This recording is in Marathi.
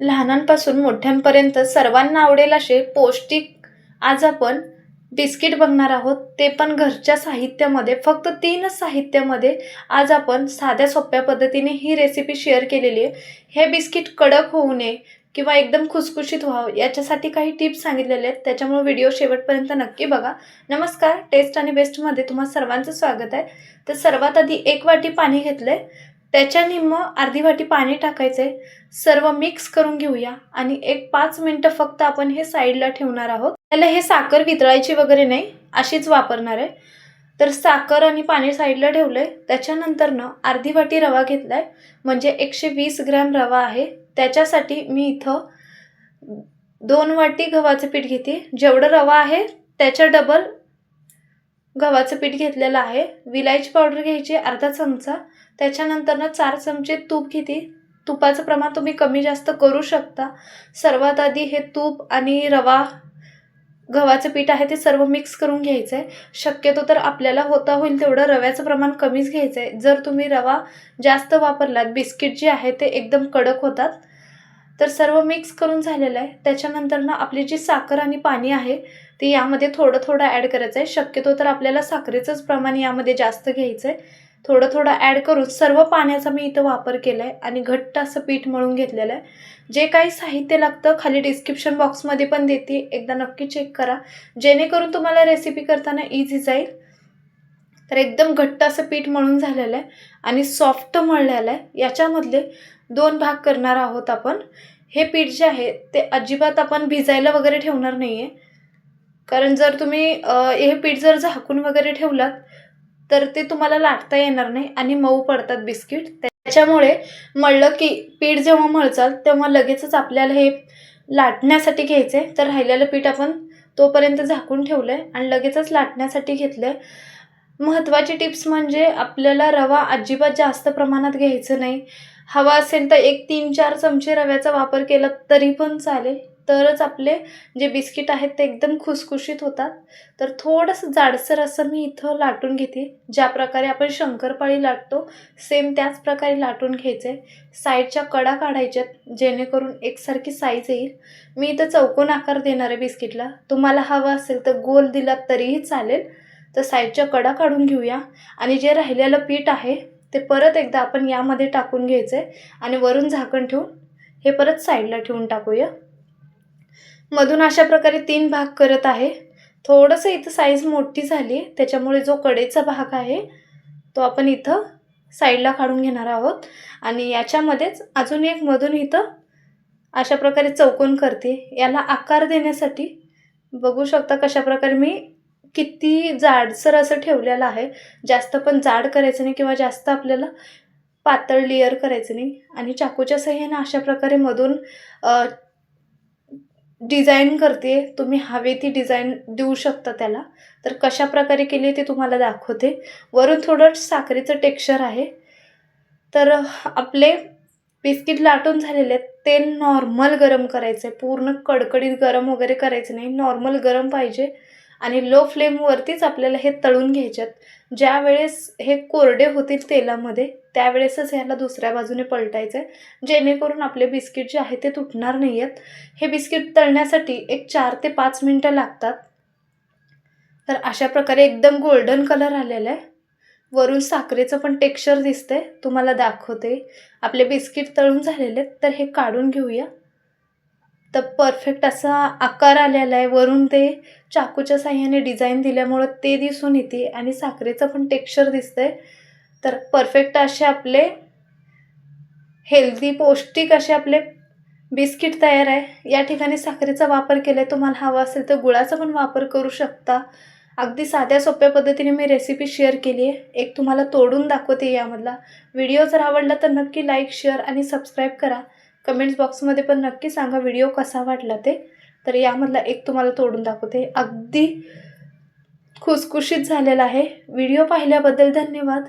लहानांपासून मोठ्यांपर्यंत सर्वांना आवडेल असे पौष्टिक आज आपण बिस्किट बघणार आहोत. ते पण घरच्या साहित्यामध्ये फक्त तीनच साहित्यामध्ये आज आपण साध्या सोप्या पद्धतीने ही रेसिपी शेअर केलेली आहे. हे बिस्किट कडक होऊ नये किंवा एकदम खुसखुशीत व्हावं याच्यासाठी काही टिप्स सांगितलेले आहेत. त्याच्यामुळे व्हिडिओ शेवटपर्यंत नक्की बघा. नमस्कार टेस्ट आणि बेस्टमध्ये तुम्हा सर्वांचं स्वागत आहे. तर सर्वात आधी एक वाटी पाणी घेतलं आहे त्याच्या निम्मं अर्धी वाटी पाणी टाकायचं आहे सर्व मिक्स करून घेऊया आणि एक पाच मिनटं फक्त आपण हे साईडला ठेवणार आहोत. त्याला हे साखर वितळायची वगैरे नाही अशीच वापरणार आहे. तर साखर आणि पाणी साईडला ठेवलं आहे त्याच्यानंतरनं अर्धी वाटी रवा घेतला आहे म्हणजे एकशे वीस ग्रॅम रवा आहे. त्याच्यासाठी मी इथं दोन वाटी गव्हाचं पीठ घेते. जेवढं रवा आहे त्याच्या डबल गव्हाचं पीठ घेतलेलं आहे. विलायची पावडर घ्यायची अर्धा चमचा. त्याच्यानंतरनं चार चमचे तूप घेते. तुपाचं प्रमाण तुम्ही कमी जास्त करू शकता. सर्वात आधी हे तूप आणि रवा गव्हाचं पीठ आहे ते सर्व मिक्स करून घ्यायचं आहे शक्यतो तर आपल्याला होता होईल तेवढं रव्याचं प्रमाण कमीच घ्यायचं आहे जर तुम्ही रवा जास्त वापरलात बिस्किट जे आहे ते एकदम कडक होतात. तर सर्व मिक्स करून झालेलं आहे. त्याच्यानंतर ना आपली जी साखर आणि पाणी आहे ते यामध्ये थोडं थोडं ॲड करायचं आहे. शक्यतो तर आपल्याला साखरेचंच प्रमाण यामध्ये जास्त घ्यायचं आहे. थोडं थोडं ॲड करून सर्व पाण्याचा मी इथं वापर केला आहे आणि घट्ट असं पीठ मळून घेतलेलं आहे. जे काही साहित्य लागतं खाली डिस्क्रिप्शन बॉक्समध्ये पण देते. एकदा नक्की चेक करा. जेणेकरून तुम्हाला रेसिपी करताना इझी जाईल. तर एकदम घट्ट असं पीठ मळून झालेलं आहे आणि सॉफ्ट मळलेलं आहे. याच्यामधले दोन भाग करणार आहोत आपण. हे पीठ जे आहे ते अजिबात आपण भिजायला वगैरे ठेवणार नाही आहे कारण जर तुम्ही हे पीठ जर झाकून वगैरे ठेवलात तर ते तुम्हाला लाटता येणार नाही आणि मऊ पडतात बिस्किट. त्याच्यामुळे मळलं की पीठ जेव्हा मळचाल तेव्हा लगेचच आपल्याला हे लाटण्यासाठी घ्यायचं आहे तर राहिलेलं पीठ आपण तोपर्यंत झाकून ठेवलं आहे आणि लगेचच लाटण्यासाठी घेतलं आहे महत्त्वाची टिप्स म्हणजे आपल्याला रवा अजिबात जास्त प्रमाणात घ्यायचं नाही. हवा असेल तर एक तीन चार चमचे रव्याचा वापर केला तरी पण चालेल. तरच आपले जे बिस्किट आहेत ते एकदम खुसखुशीत होतात. तर थोडंसं जाडसर असं मी इथं लाटून घेते. ज्या प्रकारे आपण शंकरपाळी लाटतो सेम त्याच प्रकारे लाटून घ्यायचं. आहे साईडच्या कडा काढायच्यात जेणेकरून एकसारखी साईज येईल. मी इथं चौकोन आकार देणार आहे बिस्किटला. तुम्हाला हवं असेल तर गोल दिला तरीही चालेल. तर साईडच्या कडा काढून घेऊया. आणि जे राहिलेलं पीठ आहे ते परत एकदा आपण यामध्ये टाकून घ्यायचं आहे आणि वरून झाकण ठेवून हे परत साईडला ठेवून टाकूया. मधून अशा प्रकारे तीन भाग करत आहे. थोडंसं इथं साईज मोठी झाली त्याच्यामुळे जो कडेचा भाग आहे तो आपण इथं साईडला काढून घेणार आहोत. आणि याच्यामध्येच अजून एक मधून इथं अशा प्रकारे चौकोन करते. याला आकार देण्यासाठी बघू शकता कशा प्रकारे मी किती जाडसर असं ठेवलेलं आहे. जास्त पण जाड करायचं नाही किंवा जास्त आपल्याला पातळ लेअर करायचं नाही. आणि चाकूच्या सहाय्याने अशा प्रकारे मधून डिझाईन करते. तुम्ही हवे ती डिझाईन देऊ शकता त्याला. तर कशा प्रकारे केली ते तुम्हाला दाखवते. वरून थोडं साखरेचं टेक्स्चर आहे. तर आपले बिस्किट लाटून झालेले आहेत. तेल नॉर्मल गरम करायचं आहे पूर्ण कडकडीत गरम वगैरे करायचं नाही. नॉर्मल गरम पाहिजे. आणि लो फ्लेमवरतीच आपल्याला हे तळून घ्यायच्यात. ज्या वेळेस हे कोरडे होतील तेलामध्ये त्यावेळेसच ह्याला दुसऱ्या बाजूने पलटायचं आहे जेणेकरून आपले बिस्किट जे आहे ते तुटणार नाही आहेत हे बिस्किट तळण्यासाठी एक चार ते पाच मिनटं लागतात. तर अशा प्रकारे एकदम गोल्डन कलर आलेला आहे. वरून साखरेचं पण टेक्स्चर दिसतंय. तुम्हाला दाखवते. आपले बिस्किट तळून झालेले आहेत. तर हे काढून घेऊया. तर परफेक्ट असा आकार आलेला आहे. वरून ते चाकूच्या साह्याने डिझाईन दिल्यामुळं ते दिसून येते आणि साखरेचं पण टेक्स्चर दिसतं आहे तर परफेक्ट असे आपले हेल्दी पौष्टिक असे आपले बिस्किट तयार आहे. या ठिकाणी साखरेचा वापर केला आहे तुम्हाला हवा असेल तर गुळाचा पण वापर करू शकता. अगदी साध्या सोप्या पद्धतीने मी रेसिपी शेअर केली आहे एक तुम्हाला तोडून दाखवते यामधला. व्हिडिओ जर आवडला तर नक्की लाईक शेअर आणि सबस्क्राईब करा. कमेंट्स बॉक्समध्ये पण नक्की सांगा व्हिडिओ कसा वाटला ते. तर यामधला एक तुम्हाला तोडून दाखवते. अगदी खुसखुशीत झालेला आहे. व्हिडिओ पाहिल्याबद्दल धन्यवाद.